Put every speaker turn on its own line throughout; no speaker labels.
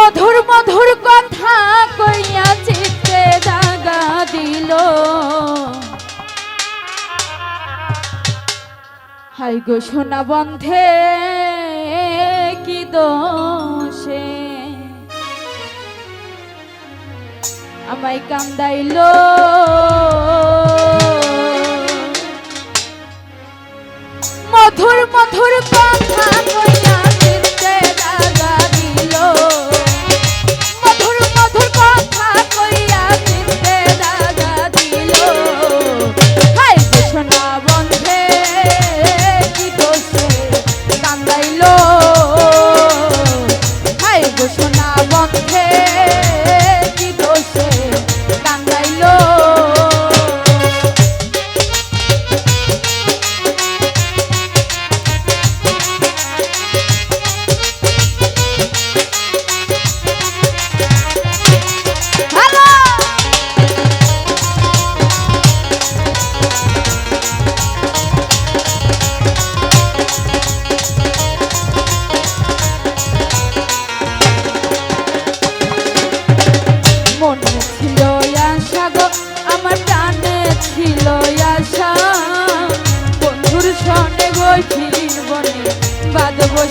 মধুর মধুর কথা কইয়া চিত্তে জাগা দিল। হাই গো সোনা বন্ধে, কি দোষে? আমায় কান্দাইল। মধুর মধুর কথা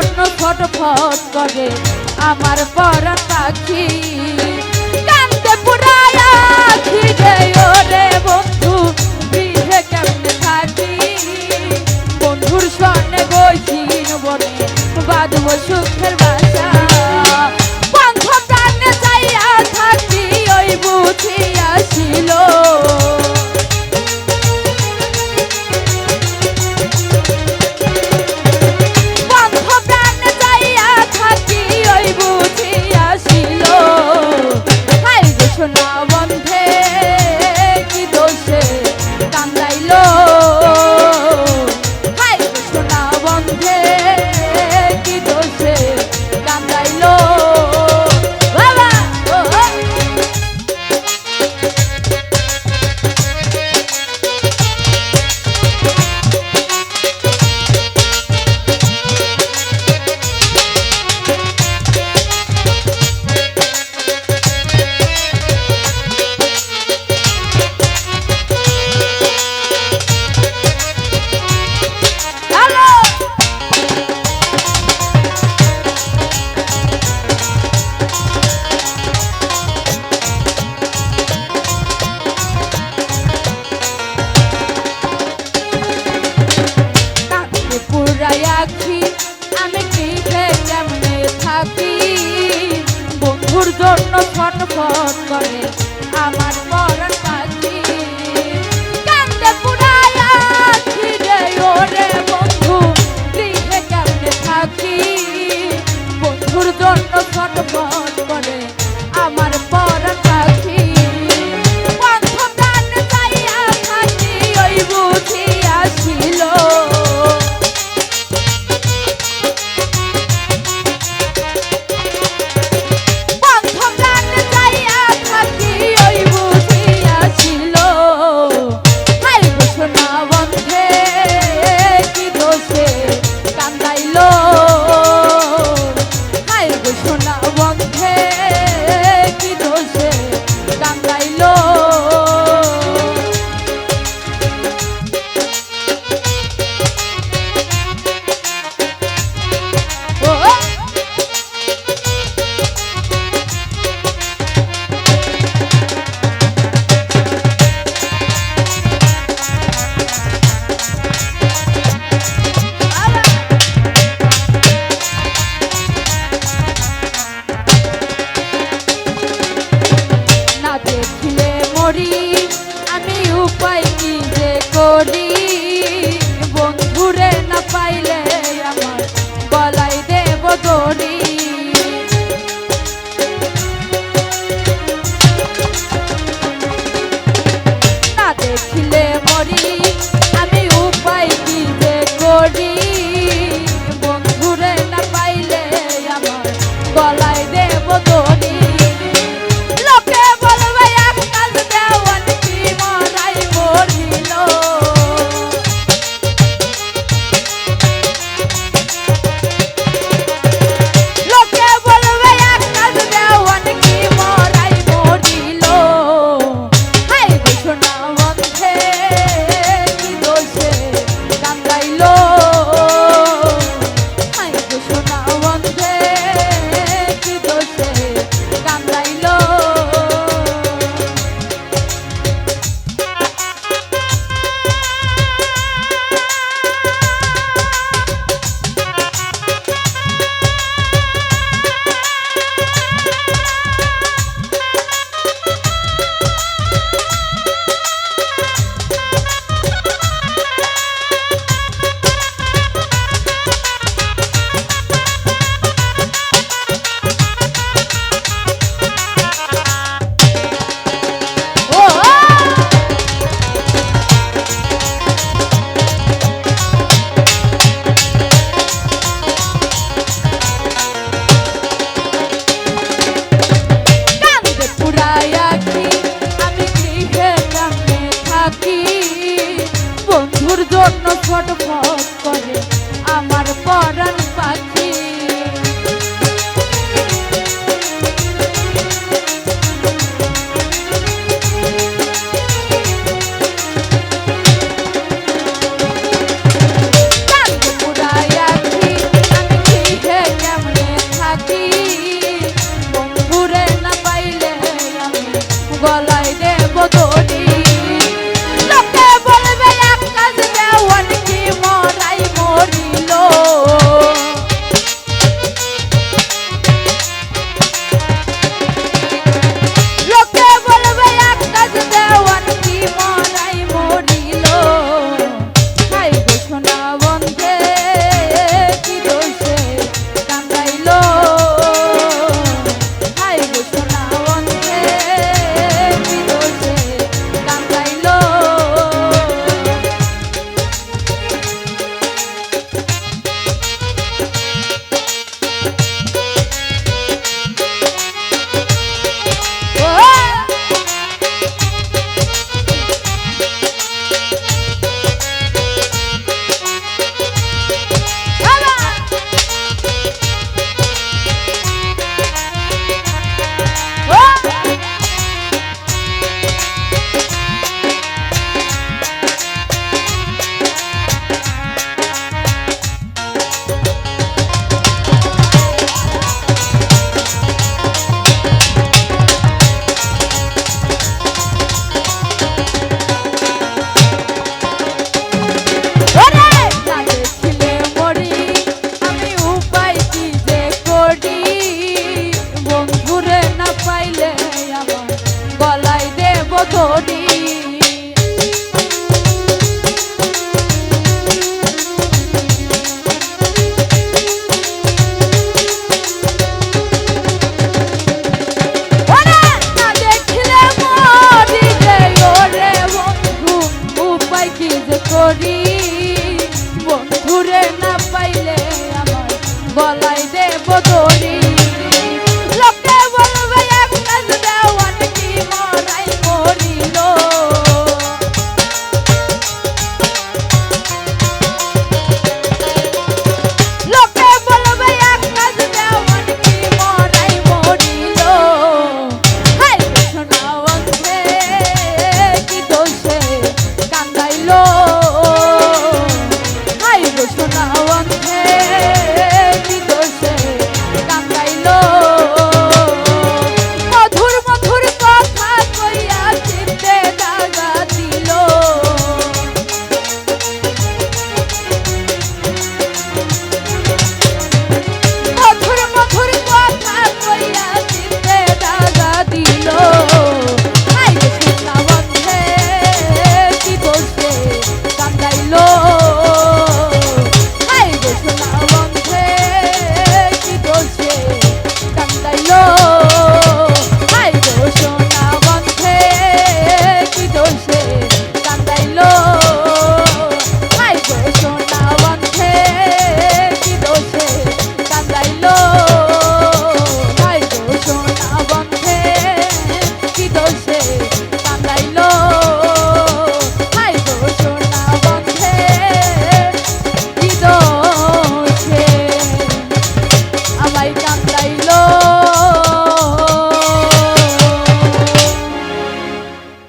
প্রশ্ন ফট ফট করে আমার পরাণ পাখি। কান্দে পুরায় বন্ধু বিহে কেমনে থাকি? বন্ধুর সনে বইছিন বনে বাঁধব সুখের বাসা। বন্ধ প্রাণে যাইয়া থাকি, ওই বুঝি মন করে আমার পরাণ পাখি। কান্দে পুরায়া ফিরে ওরে বন্ধু লিখে কেমনে থাকি। বন্ধুর জন্য ছটপট waterfall.